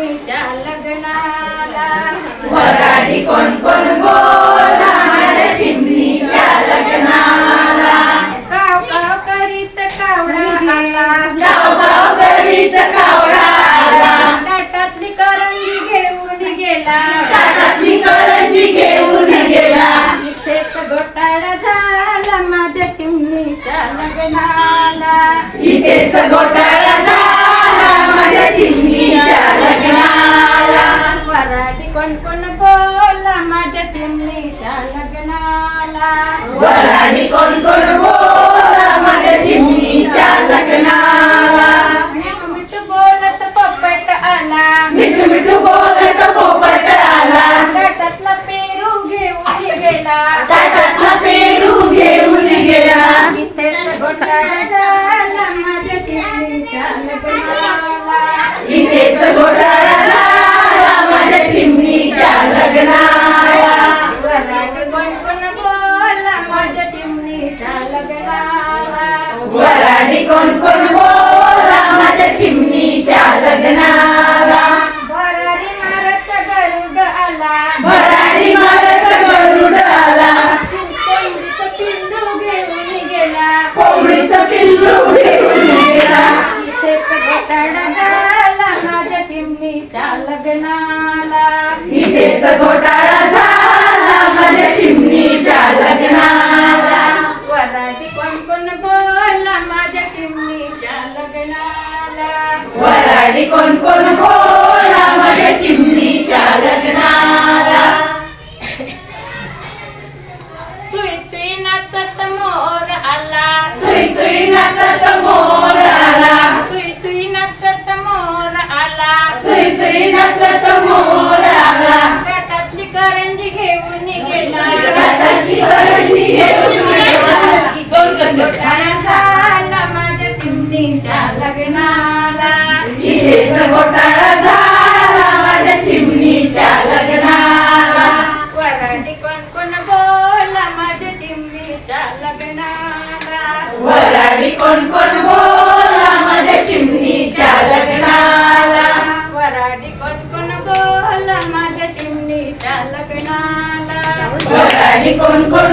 चिमणीच्या लग्नाला वराडी कोण? वराडी कोण कोण बोला माझ्या चिमणीच्या लग्नाला वराडी कोण कोण वराडी कोण कोण बोला माझ्या चिमणीच्या लग्नाला. भरारी मारत गरुड आला. भरारी मारत गरुड आला. कोंबडीचं पिल्लू घेऊन गेला. कोंबडीचं पिल्लू घेऊन गेला. इथेच घोटाळा झाला माझ्या चिमणीच्या लग्नाला. इथेच घोटाळा वराडी कोण कोण बोला माझ्या चिमणीच्या लग्नाला. तुई तुई नाचत मोर आला. तुई तुई नाचत मोर आला. तुई तुई नाचत मोर आला. तुई तुई नाचत मोर आला. ताटातली करंजी घेऊन गेला ताटातली करंजी घेऊन गेला झाला माझ्या चिमणीच्या लग्नाला. वराडी कोण कोण बोला माझ्या चिमणीच्या लग्नाला वराडी कोण कोण बोला माझ्या चिमणीच्या लग्नाला वराडी कोण कोण